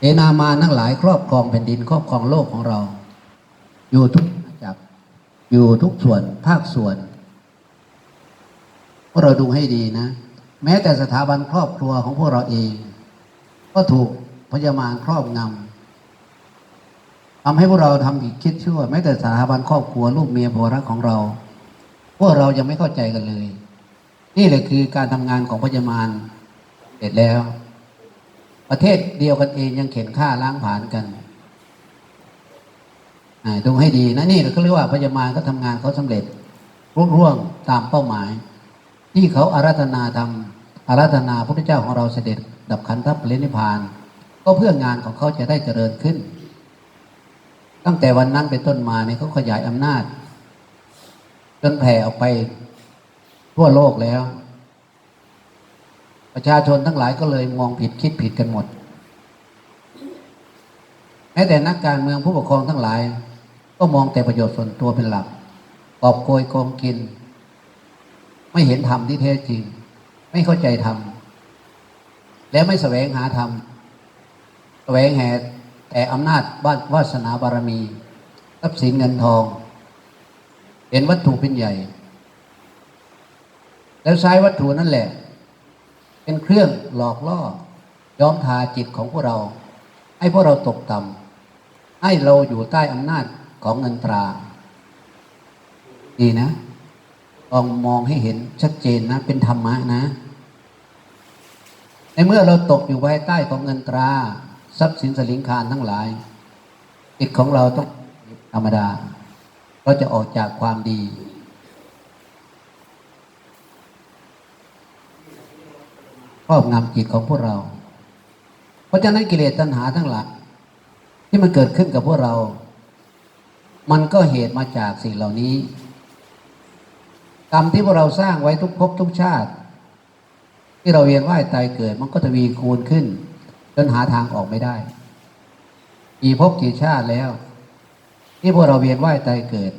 เอนามาทั้งหลายครอบครองแผ่นดินครอบครองโลกของเรา อยู่ทุกอาจักรอยู่ทุกส่วนภาคส่วนพวกเราดูให้ดีนะ แม้แต่สถาบันครอบครัวของพวกเราเอง ก็ถูกพยามารครอบงำทำให้พวกเราทำผิดคิดชั่ว แม้แต่สถาบันครอบครัวลูกเมียผัวรักของเรา พวกเรายังไม่เข้าใจกันเลย นี่แหละคือการทำงานของพยามารเสร็จแล้ว ประเทศเดียวกันเองยังเข็นฆ่าล้างผลาญกันดูให้ดีนะนี่เขาเรียกว่าพยามารก็ทำงานเขาสำเร็จรุ่ร่วงตามเป้าหมาย ที่เขาอาราธนาทำอาราธนาพระพุทธเจ้าของเราเสด็จ ดับขันธปรินิพพาน ก็เพื่องานของเขาจะได้เจริญขึ้น ตั้งแต่วันนั้นเป็นต้นมาเนี่ยเขาขยายอำนาจ จนแผ่ออกไปทั่วโลกแล้ว ประชาชนทั้งหลายก็เลยมองผิดคิดผิดกันหมดแม้แต่นักการเมืองผู้ปกครองทั้งหลาย ก็มองแต่ประโยชน์ส่วนตัวเป็นหลักกอบโกยโกงกิน ไม่เห็นธรรมที่แท้จริง ไม่เข้าใจธรรมและไม่แสวงหาธรรมแสวงแห่แต่อำนาจบ้านวาสนาบารมีทรัพย์สินเงินทอง เห็นวัตถุเป็นใหญ่ แล้วใช้วัตถุนั่นแหละ เป็นเครื่องหลอกล่อย้อมทาจิตของพวกเรา ให้พวกเราตกต่ำให้เราอยู่ใต้อำนาจของเงินตรา ดีนะลองมองให้เห็นชัดเจนนะ เป็นธรรมะนะในเมื่อเราตกอยู่ภายใต้ของเงินตรา ทรัพย์สินสลิงคารทั้งหลายจิตของเราต้องธรรมดา เราจะออกจากความดี ครอบงำจิตของพวกเรา เพราะฉะนั้นกิเลสตัณหาทั้งหลายที่มันเกิดขึ้นกับพวกเรา มันก็เหตุมาจากสิ่งเหล่านี้ กรรมที่พวกเราสร้างไว้ทุกภพทุกชาติ ที่เราเวียนว่ายตายเกิด มันก็ทวีคูณขึ้น จนหาทางออกไม่ได้กี่ภพกี่ชาติแล้ว ที่พวกเราเวียนว่ายตายเกิด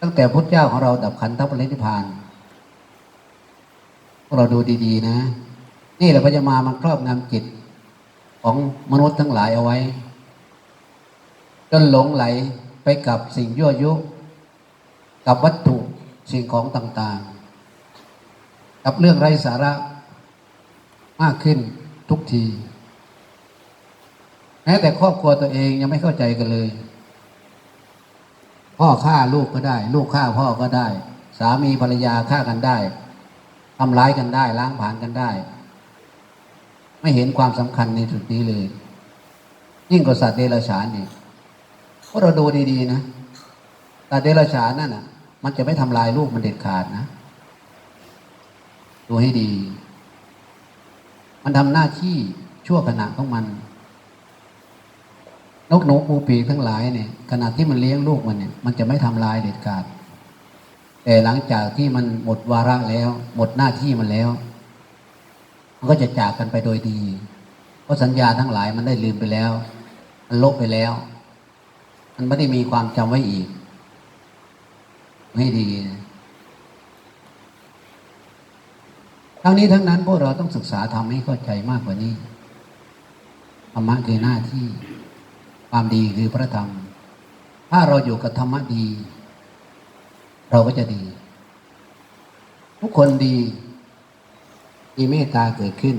ตั้งแต่พุทธเจ้าของเราดับขันธปรินิพพาน พวกเราดูดีๆนะ นี่แหละพญามามันครอบงำจิตของมนุษย์ทั้งหลายเอาไว้ จนหลงไหลไปกับสิ่งยั่วยุ กับวัตถุสิ่งของต่างๆ กับเรื่องไร้สาระมากขึ้นทุกทีแม้แต่ครอบครัวตัวเองยังไม่เข้าใจกันเลย พ่อฆ่าลูกก็ได้ ลูกฆ่าพ่อก็ได้ สามีภรรยาฆ่ากันได้ ทำร้ายกันได้ ล้างผลาญกันได้ ไม่เห็นความสำคัญในจุดนี้เลย ยิ่งกว่าสัตว์เดรัจฉานนี่พวกเราดูดีๆนะสัตว์เดรัจฉานนั่นน่ะ มันจะไม่ทำลายลูกมันเด็ดขาดนะดูให้ดี มันทำหน้าที่ชั่วขณะของมัน นกหนูปูปีกทั้งหลายเนี่ยขณะที่มันเลี้ยงลูกมันเนี่ย มันจะไม่ทำลายเด็ดขาด แต่หลังจากที่มันหมดวาระแล้ว หมดหน้าที่มันแล้ว มันก็จะจากกันไปโดยดี เพราะสัญญาทั้งหลายมันได้ลืมไปแล้ว มันลบไปแล้ว มันไม่ได้มีความจำไว้อีก ไม่ดี ทั้งนี้ทั้งนั้นพวกเราต้องศึกษาทำให้เข้าใจมากกว่านี้ธรรมะคือหน้าที่ ความดีคือพระธรรม ถ้าเราอยู่กับธรรมะดี เราก็จะดี ทุกคนดี มีเมตตาเกิดขึ้น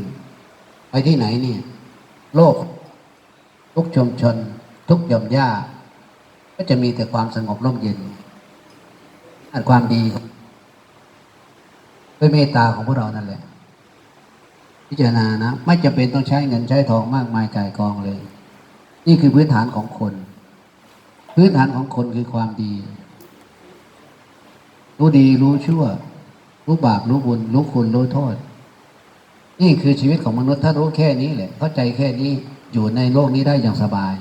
ไปที่ไหนเนี่ย โลก ทุกชุมชน ทุกย่อมย่าก็จะมีแต่ความสงบร่มเย็นอันความดี ด้วยเมตตาของพวกเรานั่นแหละ พิจารณานะ ไม่จำเป็นต้องใช้เงินใช้ทองมากมายกายกองเลย นี่คือพื้นฐานของคน พื้นฐานของคนคือความดี รู้ดีรู้ชั่ว รู้บาปรู้บุญรู้คุณรู้โทษ นี่คือชีวิตของมนุษย์ถ้ารู้แค่นี้แหละเข้าใจแค่นี้อยู่ในโลกนี้ได้อย่างสบาย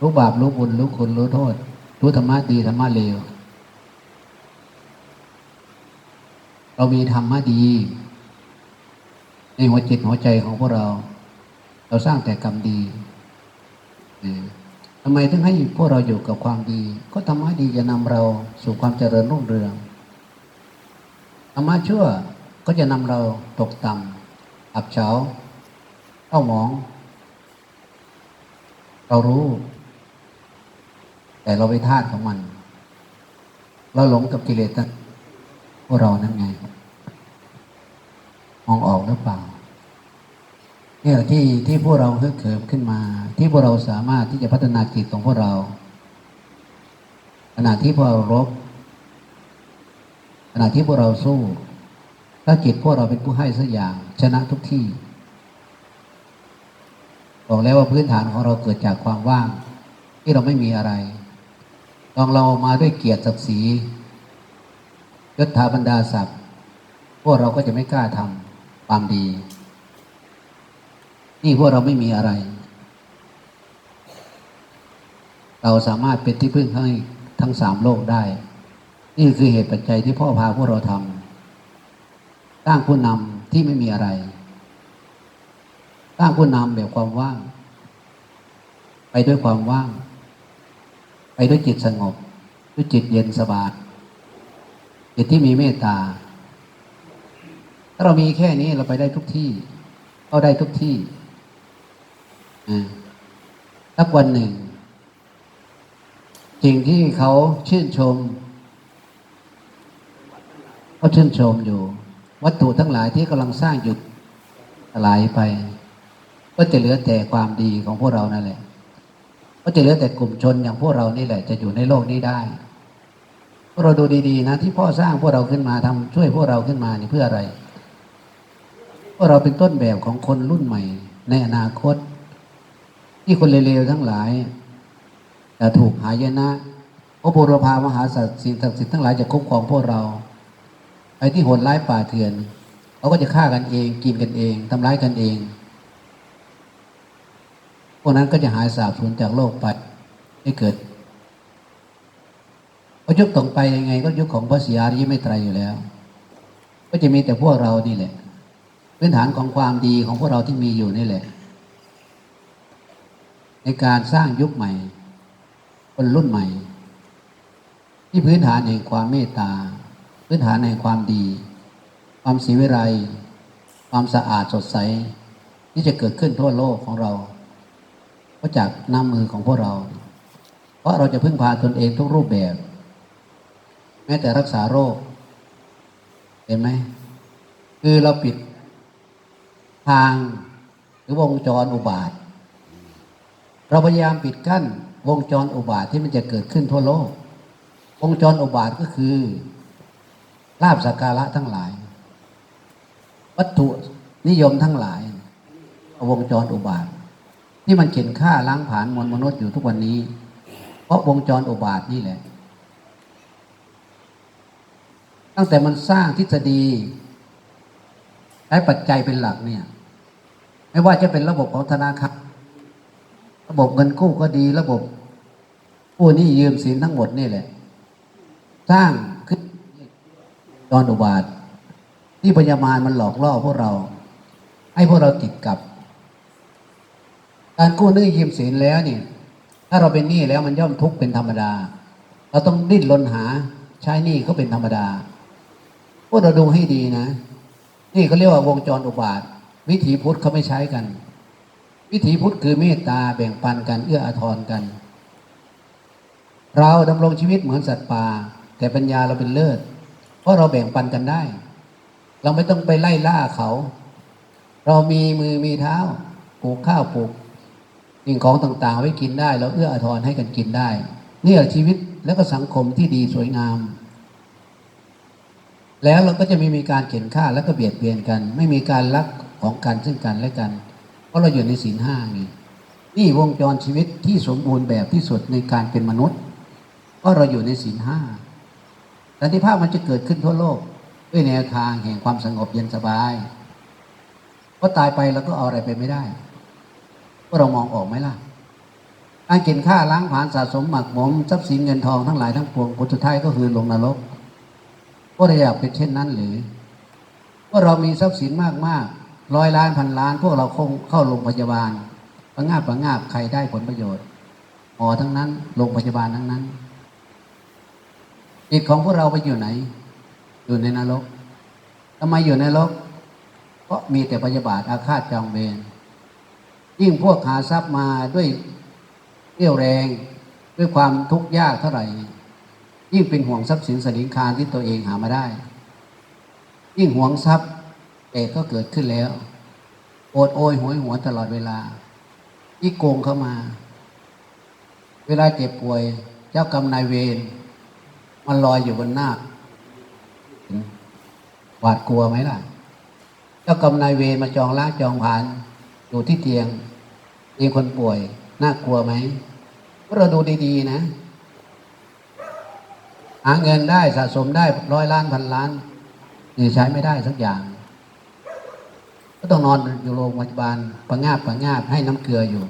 รู้บาปรู้บุญรู้คุณรู้โทษ รู้ธรรมะดีธรรมะเลวเรามีธรรมะดี ในหัวจิตหัวใจของพวกเรา เราสร้างแต่กรรมดีเออ ทำไมถึงให้พวกเราอยู่กับความดี ก็ธรรมะดีจะนำเราสู่ความเจริญรุ่งเรืองธรรมะชั่วก็จะนำเราตกต่ำอับเฉาเศร้าหมอง เรารู้ แต่เราไปทาสของมัน เราหลงกับกิเลสตั้งพวกเรานั่นไง มองออกหรือเปล่า นี่ยที่ที่พวกเราฮึกเหิมขึ้นมา ที่พวกเราสามารถที่จะพัฒนาจิตของพวกเราขณะที่พวกเรารบขณะที่พวกเราสู้ถ้าจิตพวกเราเป็นผู้ให้สักอย่าง ชนะทุกที่บอกแล้วว่าพื้นฐานของเราเกิดจากความว่าง ที่เราไม่มีอะไรลองเรามาด้วยเกียรติศักดิ์ศรียศถาบรรดาศักดิ์พวกเราก็จะไม่กล้าทำความดี นี่พวกเราไม่มีอะไร เราสามารถเป็นที่พึ่งให้ทั้งสามโลกได้ นี่คือเหตุปัจจัยที่พ่อพาพวกเราทำสร้างผู้นำที่ไม่มีอะไรสร้างผู้นำแบบความว่าง ไปด้วยความว่าง ไปด้วยจิตสงบ ด้วยจิตเย็นสบายจิตที่มีเมตตา ถ้าเรามีแค่นี้เราไปได้ทุกที่ เข้าได้ทุกที่ สักวันหนึ่ง สิ่งที่เขาชื่นชมเขาชื่นชมอยู่ วัตถุทั้งหลายที่กำลังสร้างอยู่สลายไป ก็จะเหลือแต่ความดีของพวกเรานั่นแหละ ก็จะเหลือแต่กลุ่มชนอย่างพวกเรานี่แหละ จะอยู่ในโลกนี้ได้พวกเราดูดีๆ นะ ที่พ่อสร้างพวกเราขึ้นมาทำช่วยพวกเราขึ้นมานี่เพื่ออะไร พวกเราเป็นต้นแบบของคนรุ่นใหม่ ในอนาคต ที่คนเลวๆทั้งหลายจะถูกหายนะพระบุรพามหาสัตว์สิ่งศักดิ์สิทธิ์ทั้งหลายจะคุ้มครองพวกเราไอ้ที่โหดร้ายป่าเถื่อนเขาก็จะฆ่ากันเอง กินกันเองทำร้ายกันเอง พวกนั้นก็จะหายสาบสูญจากโลกไปไม่เกิดก็ยุคต่อไปยังไง ก็ยุคของพระศรีอริยเมตไตรอยู่แล้ว ก็จะมีแต่พวกเรานี่แหละ พื้นฐานของความดีของพวกเราที่มีอยู่นี่แหละ ในการสร้างยุคใหม่ คนรุ่นใหม่ ที่พื้นฐานแห่งความเมตตา พื้นฐานแห่งความดี ความศีวิไลความสะอาดสดใส ที่จะเกิดขึ้นทั่วโลกของเราก็จากน้ำมือของพวกเรา เพราะเราจะพึ่งพาตนเองทุกรูปแบบ แม้แต่รักษาโรค เห็นไหม คือเราปิดทางหรือวงจรอุบาท เราพยายามปิดกั้นวงจรอุบาทที่มันจะเกิดขึ้นทั่วโลก วงจรอุบาทก็คือลาบสักการะทั้งหลาย วัตถุนิยมทั้งหลาย วงจรอุบาท ที่มันเข็นฆ่าล้างผลาญมวลมนุษย์อยู่ทุกวันนี้ เพราะวงจรอุบาทนี่แหละ ตั้งแต่มันสร้างทฤษฎีใช้ปัจจัยเป็นหลักเนี่ย ไม่ว่าจะเป็นระบบของธนาคาร ระบบเงินกู้ก็ดีระบบผู้นี้ยืมสินทั้งหมดนี่แหละ สร้างขึ้นตอนอุบาท ที่พญามารมันหลอกล่อพวกเรา ให้พวกเราติดกับ การกู้หนี้ยืมสินแล้วเนี่ย ถ้าเราเป็นหนี้แล้วมันย่อมทุกข์เป็นธรรมดา เราต้องดิ้นรนหาใช้หนี้ก็เป็นธรรมดา พวกเราดูให้ดีนะ นี่เขาเรียกว่าวงจรอุบาท วิถีพุทธเขาไม่ใช้กัน วิถีพุทธคือเมตตาแบ่งปันกัน เอื้ออาทรกัน เราดำรงชีวิตเหมือนสัตว์ป่า แต่ปัญญาเราเป็นเลิศ เพราะเราแบ่งปันกันได้ เราไม่ต้องไปไล่ล่าเขา เรามีมือมีเท้าปลูกข้าวปลูกสิ่งของต่างๆ ไว้กินได้เราเอื้ออาทรให้กันกินได้นี่แหละชีวิตแล้วก็สังคมที่ดีสวยงาม แล้วเราก็จะไม่มีการเข็นฆ่าแล้วก็เบียดเบียนกัน ไม่มีการลักของกันซึ่งกันและกัน เพราะเราอยู่ในศีลห้านี่นี่วงจรชีวิตที่สมบูรณ์แบบที่สุดในการเป็นมนุษย์ เพราะเราอยู่ในศีลห้าสันติภาพมันจะเกิดขึ้นทั่วโลก ด้วยแนวทางแห่งความสงบเย็นสบายพราะตายไปเราก็เอาอะไรไปไม่ได้พวกเรามองออกไหมล่ะ การกินข้าล้างผลาญสะสมหมักหมมทรัพย์สินเงินทองทั้งหลายทั้งปวงผลสุดท้ายก็คือลงนรกพวกเราอยากเป็นเช่นนั้นหรือพวกเรามีทรัพย์สินมากมากๆ ร้อยล้านพันล้าน พวกเราคงเข้าโรงพยาบาลประงาบประงาบใครได้ผลประโยชน์หมอทั้งนั้นโรงพยาบาลทั้งนั้นจิตของพวกเราไปอยู่ไหน อยู่ในนรกทำไมอยู่ในนรกเพราะมีแต่พยาบาทอาฆาตจองเวรยิ่งพวกหาทรัพย์มาด้วยเรี่ยวแรงด้วยความทุกข์ยากเท่าไหร่ ยิ่งเป็นห่วงทรัพย์สินสลิงคารที่ตัวเองหามาได้ ยิ่งห่วงทรัพย์ เอกก็เกิดขึ้นแล้ว โอดโอยหวยหัวตลอดเวลายิ่โกงเข้ามา เวลาเจ็บป่วย เจ้ากรรมนายเวรมันลอยอยู่บนหน้าหวาดกลัวไหมล่ะ เจ้ากรรมนายเวรมาจองล้างจองผ่าน อยู่ที่เตียงเตีคนป่วย น่ากลัวไหมเราดูดีๆนะ หาเงินได้สะสมได้ร้อยล้านพันล้านนี่ใช้ไม่ได้สักอย่าง ก็ต้องนอนอยู่โรงพยาบาลประงาบประงาบให้น้ำเกลืออยู่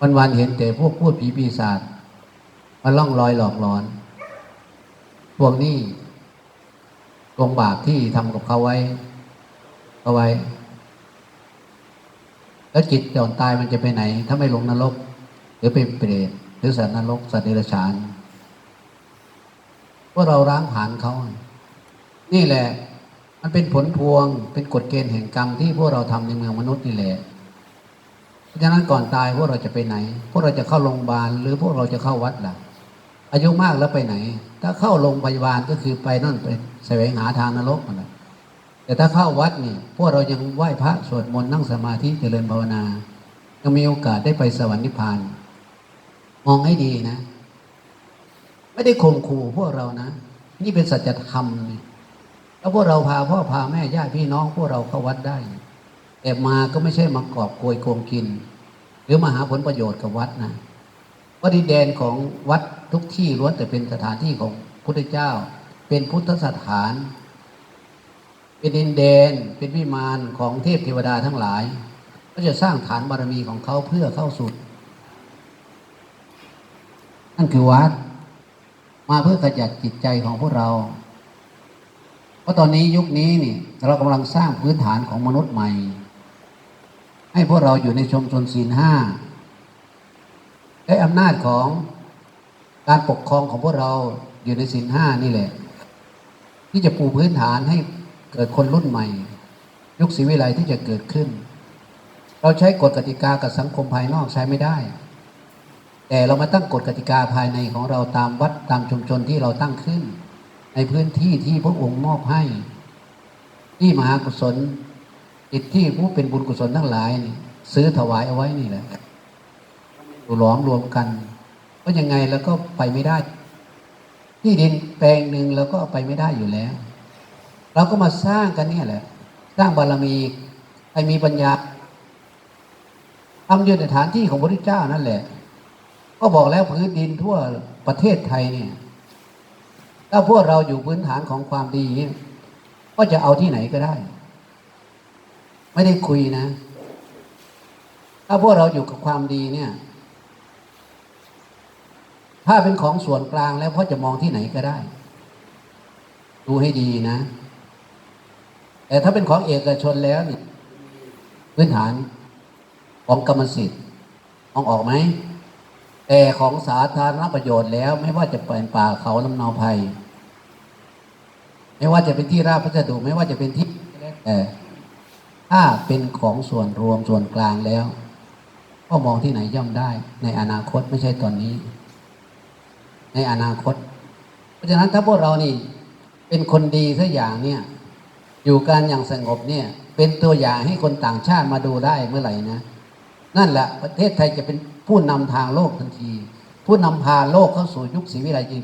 วันวันเห็นแต่พวกพูดผีปีศาจมาล่องลอยหลอกหลอน พวกนี้ลงบาปที่ทำกับเขาไว้เอาไว้ แล้วจิตก่อนตายมันจะไปไหน ถ้าไม่ลงนรก หรือเป็นเปรตหรือสัตว์นรก สัตว์เดรัจฉานว่าเราร้างผลาญเขา นี่แหละ มันเป็นผลพวง เป็นกฎเกณฑ์แห่งกรรมที่พวกเราทำในเมืองมนุษย์นี่แหละเพราะฉะนั้นก่อนตายพวกเราจะไปไหน พวกเราจะเข้าโรงพยาบาลหรือพวกเราจะเข้าวัดล่ะ อายุมากแล้วไปไหน ถ้าเข้าโรงพยาบาลก็คือไปนั่นไปแสวงหาทางนรกนั่นแหละแต่ถ้าเข้าวัดนี่พวกเรายังไหว้พระสวดมนต์นั่งสมาธิเจริญภาวนายังมีโอกาสได้ไปสวรรค์นิพพาน มองให้ดีนะ ไม่ได้ข่มขู่พวกเรานะ นี่เป็นสัจธรรมนี่ ล้วพวกเราพาพ่อพาแม่ญาติพี่น้องพวกเราเข้าวัดได้ แต่มาก็ไม่ใช่มากอบโกยโกงกิน หรือมาหาผลประโยชน์กับวัดนะเพราะดินแดนของวัดทุกที่ล้วนแต่เป็นสถานที่ของพุทธเจ้า เป็นพุทธสถาน เป็นดินแดนเป็นวิมานของเทพเทวดาทั้งหลาย ก็จะสร้างฐานบารมีของเขาเพื่อเข้าสู่นั่นคือวัด มาเพื่อขจัดจิตใจของพวกเรา เพราะตอนนี้ยุคนี้นี่เรากำลังสร้างพื้นฐานของมนุษย์ใหม่ ให้พวกเราอยู่ในชมชนศีลห้าและอำนาจของการปกครองของพวกเราอยู่ในศีลห้านี่แหละ ที่จะปูพื้นฐานให้เกิดคนรุ่นใหม่ ยุคศรีวิไลที่จะเกิดขึ้น เราใช้กฎกติกากับสังคมภายนอกใช้ไม่ได้ แต่เรามาตั้งกฎกติกาภายในของเราตามวัดตามชุมชนที่เราตั้งขึ้น ในพื้นที่ที่พระองค์มอบให้ ที่มหากุศลจิตที่ผู้เป็นบุญกุศลทั้งหลายนี่ซื้อถวายเอาไว้นี่แหละหลอมรวมกันเพราะยังไงแล้วก็ไปไม่ได้ ที่ดินแปลงหนึ่งเราก็เอาไปไม่ได้อยู่แล้ว เราก็มาสร้างกันเนี่ยแหละ สร้างบารมีใครมีปัญญาทำอยู่ในฐานที่ของพระพุทธเจ้านั่นแหละ ก็บอกแล้วพื้นดินทั่วประเทศไทยเนี่ย ถ้าพวกเราอยู่พื้นฐานของความดี ก็จะเอาที่ไหนก็ได้ ไม่ได้คุยนะ ถ้าพวกเราอยู่กับความดีเนี่ย ถ้าเป็นของส่วนกลางแล้วพ่อจะมองที่ไหนก็ได้ ดูให้ดีนะ แต่ถ้าเป็นของเอกชนแล้วเนี่ยพื้นฐานของกรรมสิทธิ์มองออกไหมแต่ของสาธารณประโยชน์แล้วไม่ว่าจะเป็นป่าเขาลำนาภัย ไม่ว่าจะเป็นที่ราบพัสดุไม่ว่าจะเป็นที่แต่ถ้าเป็นของส่วนรวมส่วนกลางแล้ว ก็มองที่ไหนย่อมได้ ในอนาคตไม่ใช่ตอนนี้ ในอนาคต เพราะฉะนั้นถ้าพวกเรานี่ เป็นคนดีสักอย่างเนี่ย อยู่กันอย่างสงบเนี่ย เป็นตัวอย่างให้คนต่างชาติมาดูได้เมื่อไหร่นะ นั่นแหละประเทศไทยจะเป็นผู้นำทางโลกทันที ผู้นำพาโลกเข้าสู่ยุคศรีวิไลจริง